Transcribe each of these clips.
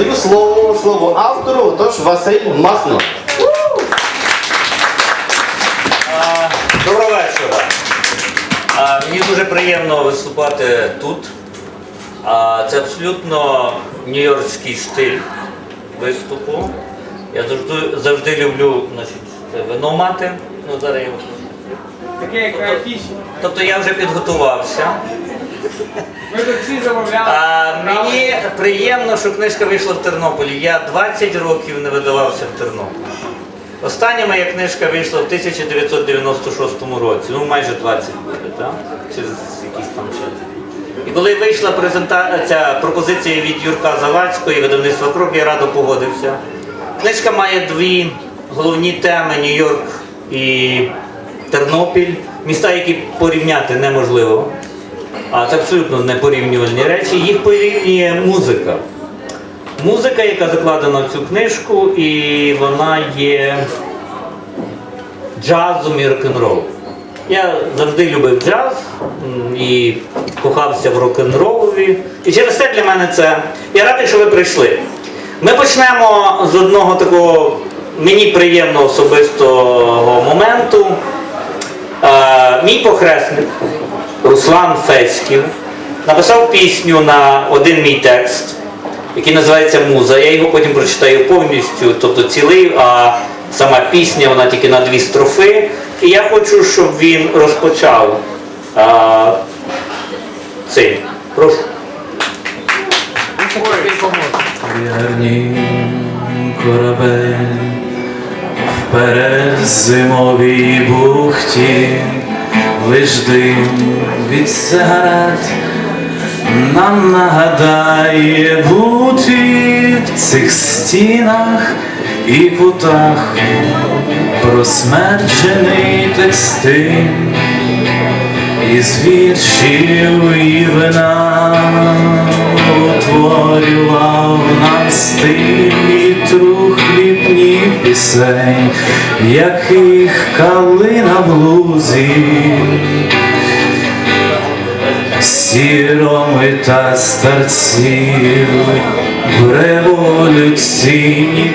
передаю слово слово автору, тож Василь Махно. Доброго вечора. А, Мені дуже приємно виступати тут. А, Це абсолютно нью-йоркський стиль виступу. Я завжди, завжди люблю значить, це вино мати. Ну, зараз я Таке як афіші. Тобто я вже підготувався. Ми тут всі замовляли. А, мені приємно, що книжка вийшла в Тернополі. Я 20 років не видавався в Тернополі. Остання моя книжка вийшла в 1996 році, ну майже 20 буде, так? Через якийсь там час. І коли вийшла презента... ця пропозиція від Юрка Завадського і видавництва Крок, я радо погодився. Книжка має дві головні теми Нью-Йорк і Тернопіль, міста, які порівняти неможливо. А це абсолютно непорівнювальні речі. Їх порівнює музика. Музика, яка закладена в цю книжку, і вона є джазом і рок-н-ролом. Я завжди любив джаз і кохався в рок-н-ролові. І через це для мене це. Я радий, що ви прийшли. Ми почнемо з одного такого мені приємного особистого моменту. Е, мій похресник Руслан Феськів написав пісню на один мій текст, який називається Муза. Я його потім прочитаю повністю, тобто цілий, а сама пісня вона тільки на дві строфи. І я хочу, щоб він розпочав а, цим. Прошу. Корабель вперед зимовій бухті, лиш дим від сигарет нам нагадає бути в цих стінах і кутах просмерчений текстиль із віршів і вина утворював нам стилі трухлітні пісень, яких калина в лузі, сіроми та старців в революційні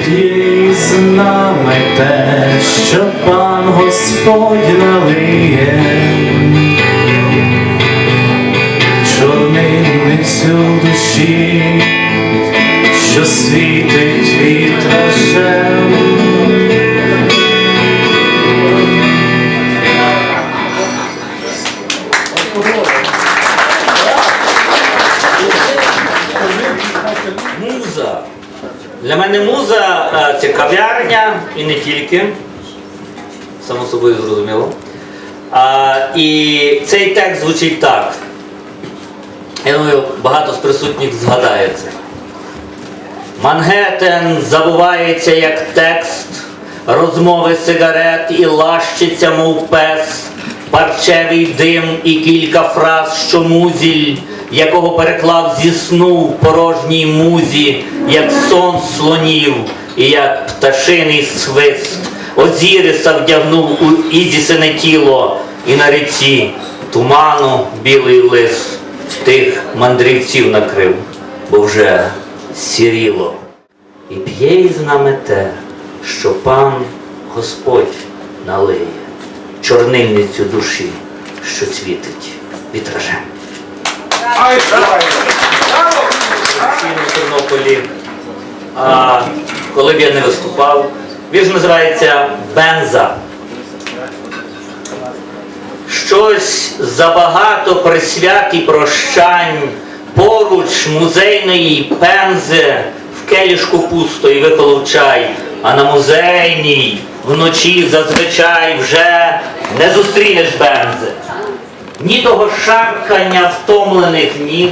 нами те, що пан Господь налиє. Чорницю душі, що світить не тільки. Само собою зрозуміло. А, і цей текст звучить так. Я думаю, багато з присутніх згадає це. Мангеттен забувається як текст, розмови сигарет і лащиться, мов пес, парчевий дим і кілька фраз, що музіль, якого переклав зі сну в порожній музі, як сон слонів і як пташиний свист. Озіриса вдягнув у Ізісине тіло і на ріці туману білий лис тих мандрівців накрив, бо вже сіріло. І п'є із нами те, що пан Господь налиє, чорнильницю душі, що світить вітражем. Ай, давай. А коли б я не виступав, вірш називається Бенза. Щось забагато присвят і прощань, поруч музейної пензи, в келішку пусто і виколов чай, а на музейній вночі зазвичай вже не зустрінеш бензи. Ні того шаркання втомлених ніг,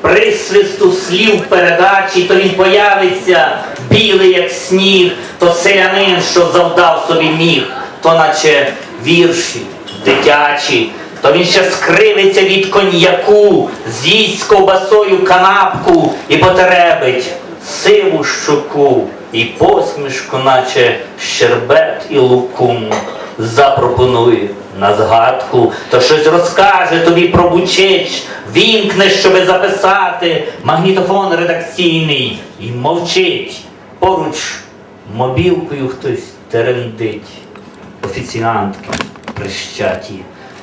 присвисту слів передачі, то він появиться білий, як сніг, то селянин, що завдав собі міг, то наче вірші дитячі, то він ще скривиться від коньяку, з'їсть ковбасою канапку і потеребить сиву щоку і посмішку, наче щербет і лукум, запропонує на згадку, то щось розкаже тобі про Бучич, вімкне, щоби записати. Магнітофон редакційний і мовчить. Поруч мобілкою хтось терендить, офіціантки прищаті.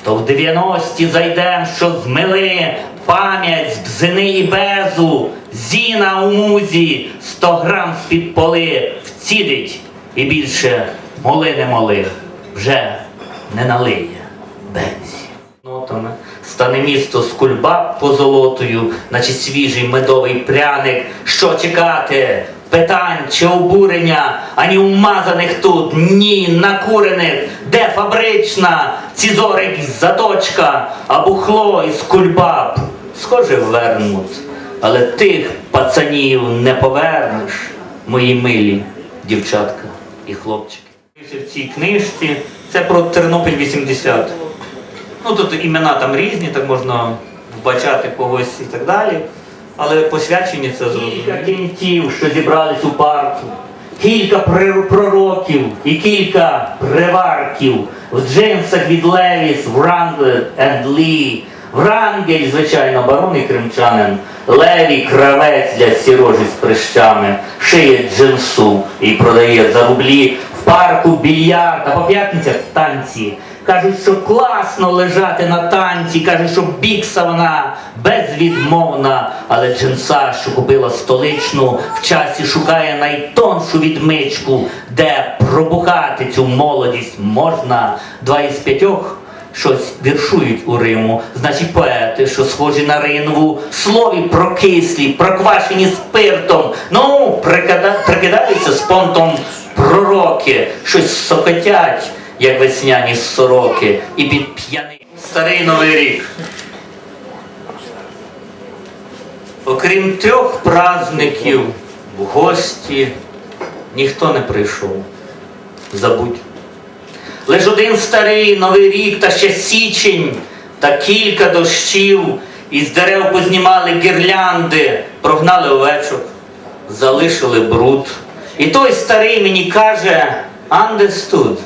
То в 90-ті зайдем, що змили пам'ять з бзини і безу, зіна у музі, 100 грам з-під поли вцідить. І більше моли не моли, вже не налиє бензі. Нотами стане місто з кульбаб позолотою, наче свіжий медовий пряник. Що чекати? Питань чи обурення, ані умазаних тут, ні накурених, де фабрична, цізорик із заточка, а бухло із кульбаб. Схоже, вернуть, але тих пацанів не повернеш, мої милі дівчатка і хлопчики. В цій книжці це про Тернопіль 80. Ну тут імена там різні, так можна вбачати когось і так далі. Але посвячені це зрозуміло. Кінтів, що зібрались у парку, кілька пророків і кілька приварків в джинсах від Левіс, Wrangler and Lee. Врангель, звичайно, барон і кримчанин. Леві кравець для сірожі з прищами, шиє джинсу і продає за рублі парку більярд, а по п'ятницях танці. Кажуть, що класно лежати на танці, кажуть, що бікса вона безвідмовна, але джинса, що купила столичну, в часі шукає найтоншу відмичку, де пробухати цю молодість можна. Два із п'ятьох щось віршують у Риму, значить поети, що схожі на ринву, слові прокислі, проквашені спиртом, ну, прикида- прикидаються з понтом пророки, щось сокотять, як весняні сороки, і під п'яний старий новий рік. Окрім трьох праздників, в гості ніхто не прийшов. Забудь. Лиш один старий новий рік та ще січень, та кілька дощів, із дерев познімали гірлянди, прогнали овечок, залишили бруд. І той старий мені каже, understood.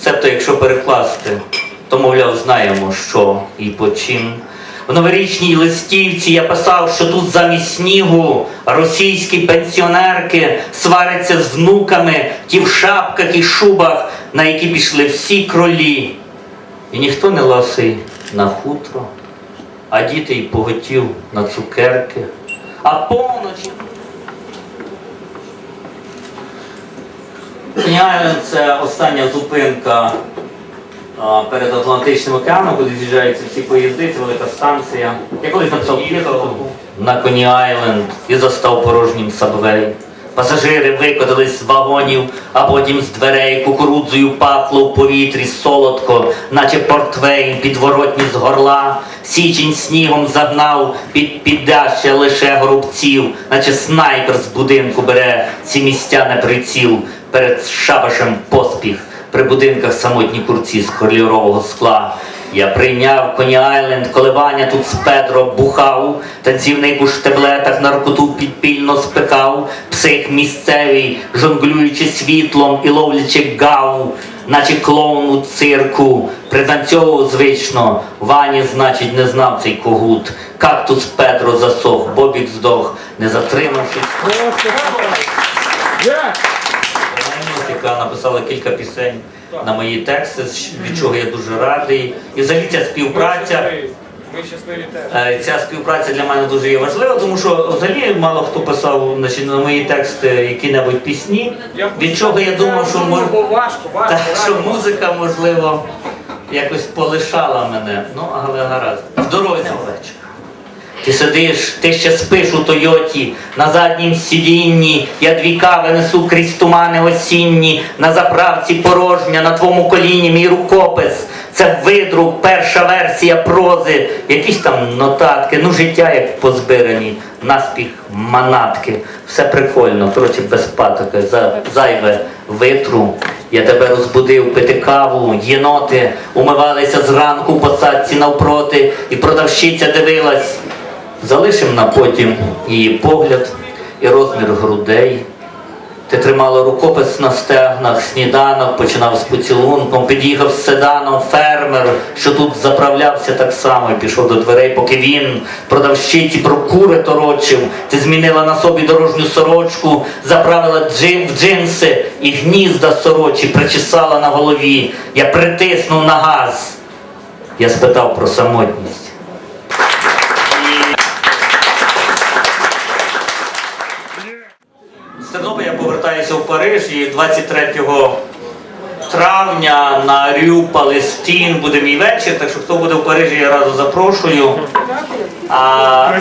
Себто, якщо перекласти, то, мовляв, знаємо, що і по чим. В новорічній листівці я писав, що тут замість снігу російські пенсіонерки сваряться з внуками, ті в шапках і шубах, на які пішли всі кролі. І ніхто не ласий на хутро, а діти й поготів на цукерки. А повночі. Коня це остання зупинка перед Атлантичним океаном, куди з'їжджаються всі поїзди, це велика станція. Я колись написав п'єсу на Коні Айленд і застав порожнім сабвей. Пасажири викотились з вагонів, а потім з дверей кукурудзою пахло в повітрі солодко, наче портвейн підворотні з горла. Січень снігом загнав під піддаща лише горобців, наче снайпер з будинку бере ці місця на приціл перед шабашем поспіх при будинках самотні курці з кольорового скла. Я прийняв Коні Айленд, коливання тут з Педро бухав, танцівник у штеблетах наркоту підпільно спекав, псих місцевий, жонглюючи світлом і ловлячи гаву, наче клоун у цирку, пританцьовував звично, Вані, значить, не знав цей когут. Кактус Педро засох, Бобік здох, не затримавшись. Яка написала кілька пісень на мої тексти, від чого я дуже радий. І взагалі ця співпраця. Ми щасливі теж. е, Ця співпраця для мене дуже є важлива, тому що взагалі мало хто писав значить, на мої тексти які-небудь пісні. Від чого я думав, що мож... Важко, важко. Так, що музика, можливо, якось полишала мене. Ну, але гаразд. В дорозі вечір. Ти сидиш, ти ще спиш у Тойоті, на заднім сидінні, я дві кави несу крізь тумани осінні, на заправці порожня, на твоєму коліні мій рукопис. Це видрук, перша версія прози, якісь там нотатки, ну життя як позбирані, наспіх манатки. Все прикольно, коротше, без патоки, за зайве витру. Я тебе розбудив пити каву, єноти умивалися зранку посадці навпроти, і продавщиця дивилась. Залишим на потім її погляд і розмір грудей. Ти тримала рукопис на стегнах, сніданок, починав з поцілунком, під'їхав з седаном фермер, що тут заправлявся так само, і пішов до дверей, поки він продавщиці про кури торочив. Ти змінила на собі дорожню сорочку, заправила джин в джинси і гнізда сорочі причесала на голові. Я притиснув на газ. Я спитав про самотність. З Тернополя я повертаюся і 23 травня на Рю Палестін буде мій вечір, так що хто буде в Парижі, я разу запрошую. А,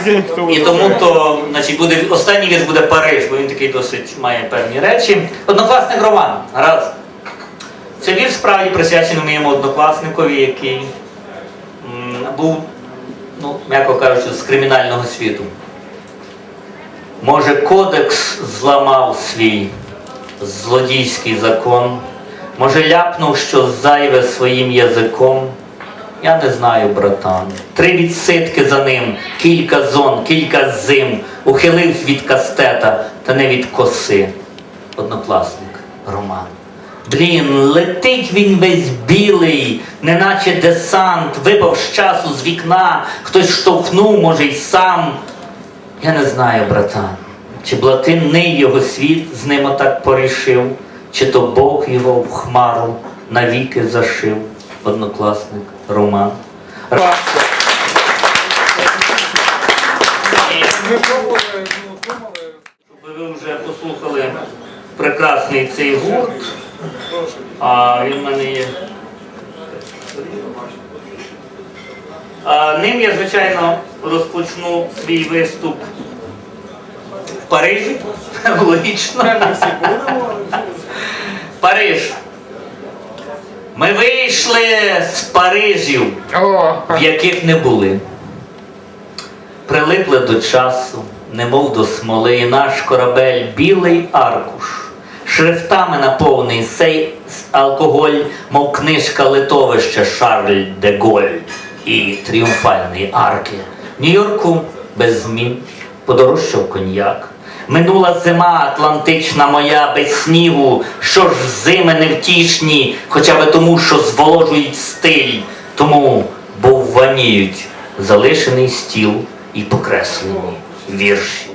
і тому то значить, буде, останній вірш буде Париж, бо він такий досить має певні речі. Однокласник Роман. Раз. Це вірш справді присвячений моєму однокласникові, який був, ну, м'яко кажучи, з кримінального світу. Може, кодекс зламав свій злодійський закон, може, ляпнув що зайве своїм язиком. Я не знаю, братан. Три відсидки за ним, кілька зон, кілька зим, ухилився від кастета, та не від коси. Однокласник Роман. Блін, летить він весь білий, неначе десант, випав з часу з вікна, хтось штовхнув, може, й сам. Я не знаю, братан, чи блатинний його світ з ним отак порішив, чи то Бог його в хмару навіки зашив, однокласник Роман. Думали. Щоб ви вже послухали прекрасний цей гурт, а він в мене є. А, ним я, звичайно, розпочну свій виступ Парижі. Логічно. Париж. Ми вийшли з Парижів, в яких не були. Прилипли до часу, немов до смоли, і наш корабель білий аркуш. Шрифтами наповнений сей алкоголь, мов книжка литовища Шарль де Голь і тріумфальної арки. В Нью-Йорку без змін подорожчав коньяк. Минула зима атлантична моя без снігу, що ж зими невтішні, хоча би тому, що зволожують стиль, тому бо ваніють залишений стіл і покреслені вірші.